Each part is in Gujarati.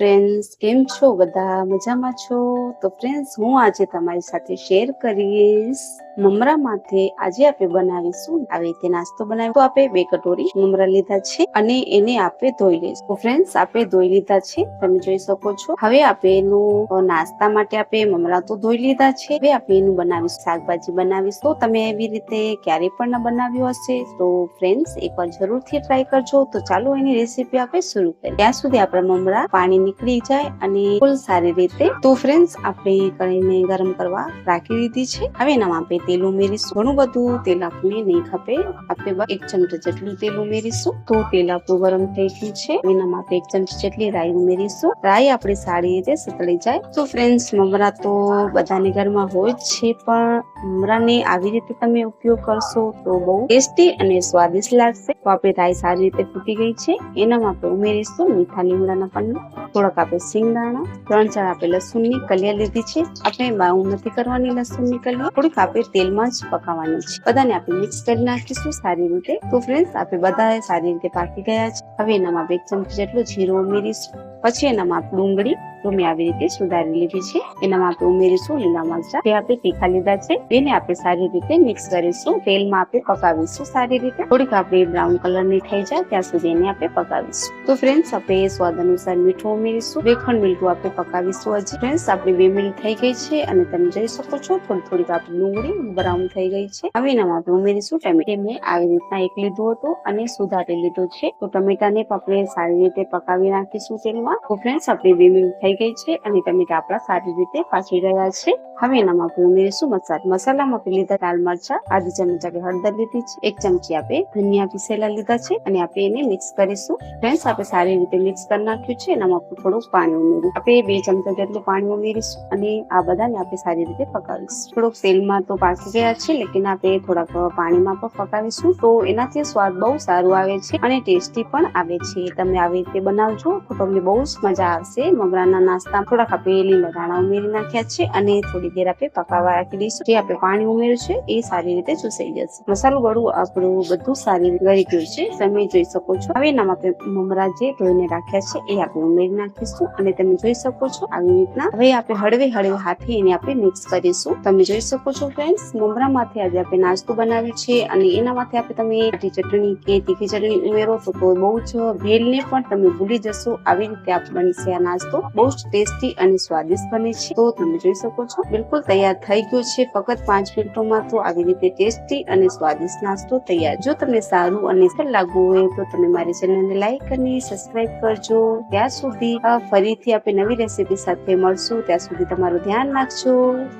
ફ્રેન્ડ્સ કેમ છો? બધા મજામાં છો? તો ફ્રેન્ડ્સ હું આજે તમારી સાથે શેર કરીશ મમરા માથે આજે આપણે બનાવીશું આવી રીતે નાસ્તો બનાવી આપે બે કટોરી મમરા લીધા છે અને એને આપણે ધોઈ લઈશું. તો ફ્રેન્ડ્સ આપણે ધોઈ લીધા છે. તમે જોઈ શકો છો. હવે આપણે એનું નાસ્તા માટે આપણે મમરા તો ધોઈ લીધા છે. હવે આપણે એનું બનાવીશું. શાકભાજી બનાવીશું. તો તમે એવી રીતે ક્યારે પણ ન બનાવ્યું હશે, તો ફ્રેન્ડ્સ એકવાર જરૂરથી ટ્રાય કરજો. તો ચાલો એની રેસીપી આપણે શરૂ કરીએ. ત્યાં સુધી આપણા મમરા પાણી નીકળી જાય અને ફૂલ સારી રીતે. તો ફ્રેન્ડ્સ આપણે કરીને ગરમ કરવા રાખી દીધી છે. હવે એનામાં આપણે તેલ ઉમેરીશું. ઘણું બધું તેલ આપને નહીં ખપે. આપણે એક ચમચી જેટલું તેલ ઉમેરીશું તો તેલ આપણું ગરમ થઈ ગયું છે. એના માટે એક ચમચી જેટલી રાઈ ઉમેરીશું. રાઈ આપણી સારી રીતે સતળી જાય. તો ફ્રેન્ડ્સ મમરા તો બધાની ઘરમાં હોય જ છે, પણ મમરાને આવી રીતે તમે ઉપયોગ કરશો તો બહુ ટેસ્ટી અને સ્વાદિષ્ટ લાગશે. તો આપણે રાઈ સારી રીતે ફૂટી ગઈ છે. એનામાં આપણે ઉમેરીશું મીઠા લીમડાના પાનના. થોડાક આપણે સિંગદાણા ત્રણ ચાર આપણે લસણની કલિયા લીધી છે. આપણે બાઉ નથી કરવાની લસણની કલિયા. થોડીક આપણે તેલમાં જ પકાવવાની છે. બધાને આપણે મિક્સ કરી નાખીશું સારી રીતે. તો ફ્રેન્ડ્સ આપણે બધા સારી રીતે પાકી ગયા છે. હવે એનામાં બે ચમચી જેટલું જીરું ઉમેરીશું. પછી એનામાં આપણે ડુંગળી તો મેં આવી રીતે સુધારી લીધી છે. એનામાં આપણે ઉમેરીશું લીલા મરચા. જે આપણે તીખા લીધા છે. એને આપણે સારી રીતે મિક્સ કરીશું. તેલમાં આપણે પકાવીશું સારી રીતે. થોડીક આપણે બ્રાઉન કલરની થઈ જાય ત્યાં સુધી એને આપણે પકાવીશું. તો ફ્રેન્ડ્સ આપણે સ્વાદ અનુસાર મીઠું ઉમેરીશું. બે ખંડ મીઠું આપણે પકાવીશું હજી. ફ્રેન્ડ્સ આપણી બે મિનિટ થઈ ગઈ છે અને તમે જોઈ શકો છો, થોડી થોડીક આપણી ડુંગળી બ્રાઉન થઈ ગઈ છે. હવે એનામાં આપણે ઉમેરીશું ટમેટા. મેં આવી રીતના એક લીધું હતું અને સુધારી લીધું છે. તો ટમેટાને પણ આપણે સારી રીતે પકાવી નાખીશું તેલમાં. તો ફ્રેન્ડ્સ આપણી બે થઈ ગઈ છે અને તમે કાપડા સારી રીતે પાછી રહ્યા છે. હવે એનામાં આપણે ઉમેરીશું મસાલા. મસાલામાં આપણે લીધા લાલ મરચા આધી ચમચા આપણે હળદર લીધી છે. એક ચમચી આપણે ધનિયા પીસેલા લીધા છે અને આપણે એને મિક્સ કરીશું. ફ્રેન્ડ્સ આપણે સારી રીતે મિક્સ કરી નાખ્યું છે. એનામાં આપણે થોડુંક પાણી ઉમેર્યું આપણે બે ચમચા જેટલું પાણી ઉમેરીશું અને આ બધાને આપણે સારી રીતે પકાવીશું. થોડુંક તેલમાં તો પાકી ગયા છે, લેકિન આપણે થોડાક પાણીમાં પણ પકાવીશું. તો એનાથી સ્વાદ બહુ સારું આવે છે અને ટેસ્ટી પણ આવે છે. તમે આવી રીતે બનાવજો, તો તમને બહુ જ મજા આવશે. મમરાના નાસ્તા થોડાક આપણે લીલા ધાણા ઉમેરી નાખ્યા છે અને થોડી દેર આપણે પકાવવા રાખી દઈશું. જે આપણે પાણી ઉમેર્યું છે, એ સારી રીતે ચૂસાઈ જશે. મસાલો ગળું આપણું બધું સારી રીતે ગળી ગયું છે. તમે જોઈ શકો છો. હવે એનામાં આપણે મમરા જે ધોઈને રાખ્યા છે, એ આપણે ઉમેરી નાખીશું અને તમે જોઈ શકો છો આવી રીતના. હવે આપણે હળવે હળવે હાથે એને આપણે મિક્સ કરીશું. તમે જોઈ શકો છો ફ્રેન્ડ્સ મમરામાંથી આજે આપણે નાસ્તો બનાવ્યું છે અને એનામાંથી આપણે તમે મીઠી ચટણી કે તીખી ચટણી ઉમેરો તો તો બહુ જ ભેલને પણ તમે ભૂલી જશો. આવી રીતે આ બનશે આ નાસ્તો. બહુ જ ટેસ્ટી અને સ્વાદિષ્ટ બને છે. તો તમે જોઈ શકો છો. બિલકુલ તૈયાર થઈ ગયો છે. ફક્ત પાંચ મિનિટોમાં તો આવી રીતે ટેસ્ટી અને સ્વાદિષ્ટ નાસ્તો તૈયાર. જો તમને સારું અને સરળ લાગવું હોય તો તમે મારી ચેનલને લાઈક અને સબસ્ક્રાઇબ કરજો. ત્યાં સુધી ફરીથી આપણે નવી રેસીપી સાથે મળશું. ત્યાં સુધી તમારું ધ્યાન રાખજો.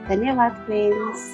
ધન્યવાદ ફ્રેન્ડ્સ